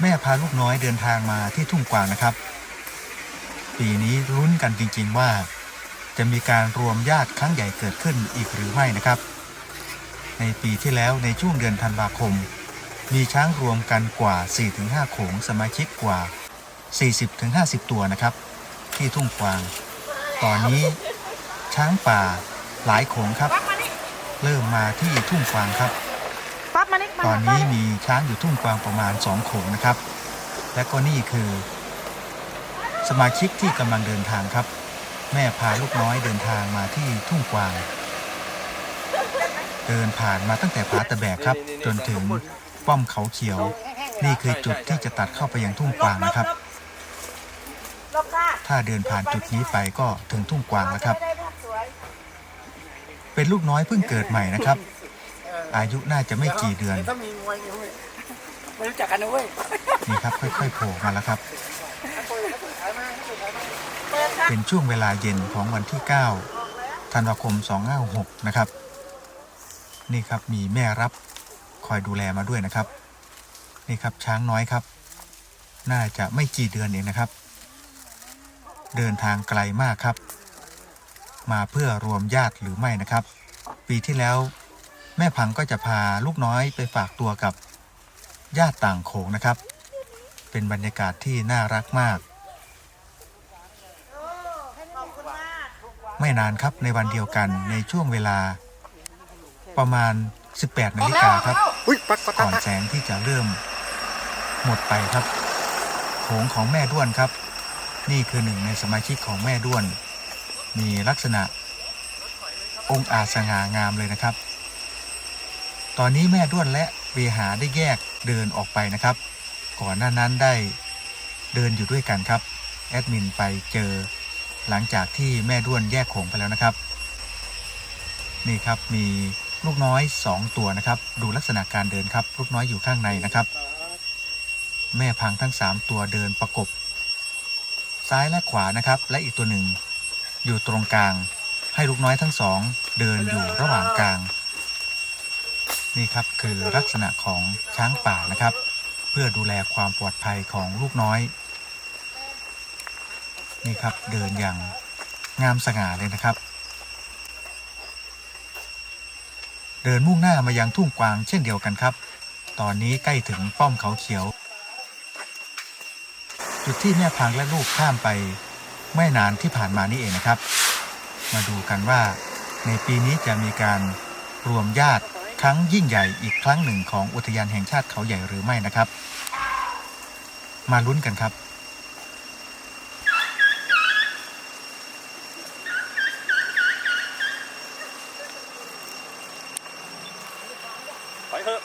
แม่พาลูกน้อยเดินทางมาที่ทุ่งกวางนะครับ ปีนี้ลุ้นกันจริงๆว่า จะมีการรวมญาติครั้งใหญ่เกิดขึ้นอีกหรือไม่นะครับ ในปีที่แล้วในช่วงเดือนธันวาคม มีช้างรวมกันกว่า 4-5 โขงสมาชิกกว่า 40-50 ตัวนะครับ ที่ทุ่งกวาง ตอนนี้ช้างป่าหลายโขงครับ เริ่มมาที่ทุ่งกวางครับ ปั๊บมานิกมาตอนนี้มีช้างอยู่ทุ่งกวางประมาณ2โขงนะครับ และก็นี่คือ สมาชิกที่กำลังเดินทางครับ แม่พาลูกน้อยเดินทางมาที่ทุ่งกวาง เดินผ่านมาตั้งแต่ผาตะแบกครับ จนถึงป้อมเขาเขียว นี่คือจุดที่จะตัดเข้าไปยังทุ่งกวางนะครับลบค่ะถ้าเดินผ่านจุดนี้ไปก็ถึงทุ่งกวางแล้วครับได้ภาพสวยเป็นลูกน้อยเพิ่งเกิดใหม่นะครับ อายุน่าจะไม่กี่เดือน ถ้ามีมวยอยู่เว้ยไม่รู้จักกันนะเว้ยนี่ครับค่อยๆโผล่มาแล้วครับเปิดค่ะเป็นช่วงเวลาเย็นของวันที่ 9 ธันวาคม 256 นะครับ นี่ครับมีแม่รับคอยดูแลมาด้วยนะครับ นี่ครับช้างน้อยครับ น่าจะไม่กี่เดือนเองนะครับ เดินทางไกลมากครับ มาเพื่อรวมญาติหรือไม่นะครับ ปีที่แล้ว แม่พังก็จะพาลูกน้อยไปฝากตัวกับญาติต่างโขงนะครับ เป็นบรรยากาศที่น่ารักมาก ไม่นานครับในวันเดียวกันในช่วงเวลาประมาณ 18นาฬิกาครับก่อนแสงที่จะเริ่ม หมดไปครับโขงของแม่ด้วนครับ นี่คือหนึ่งในสมาชิกของแม่ด้วน มีลักษณะองค์อาจสง่างามเลยนะครับ ตอนนี้แม่ด้วนและเวหาได้แยกเดินออกไปนะครับ ก่อนหน้านั้นได้เดินอยู่ด้วยกันครับแอดมินไปเจอหลังจากที่แม่ด้วนแยกโขงไปแล้วนะครับ นี่ครับมีลูกน้อย 2 ตัวนะครับ ดูลักษณะการเดินครับ ลูกน้อยอยู่ข้างในนะครับ แม่พังทั้ง 3 ตัวเดินประกบ ซ้ายและขวานะครับ และอีกตัวหนึ่ง อยู่ตรงกลาง ให้ลูกน้อยทั้งสองเดินอยู่ระหว่างกลาง นี่ครับคือลักษณะของช้างป่านะครับ เพื่อดูแลความปลอดภัยของลูกน้อย นี่ครับเดินอย่างงามสง่าเลยนะครับ เดินมุ่งหน้ามายังทุ่งกวางเช่นเดียวกันครับ ตอนนี้ใกล้ถึงป้อมเขาเขียว จุดที่แม่พังและลูกข้ามไปไม่นานที่ผ่านมานี่เองนะครับ มาดูกันว่าในปีนี้จะมีการรวมญาติ ครั้งยิ่งใหญ่อีกครั้งหนึ่งของอุทยานแห่งชาติเขาใหญ่หรือไม่นะครับ มาลุ้นกันครับ ไปเถอะ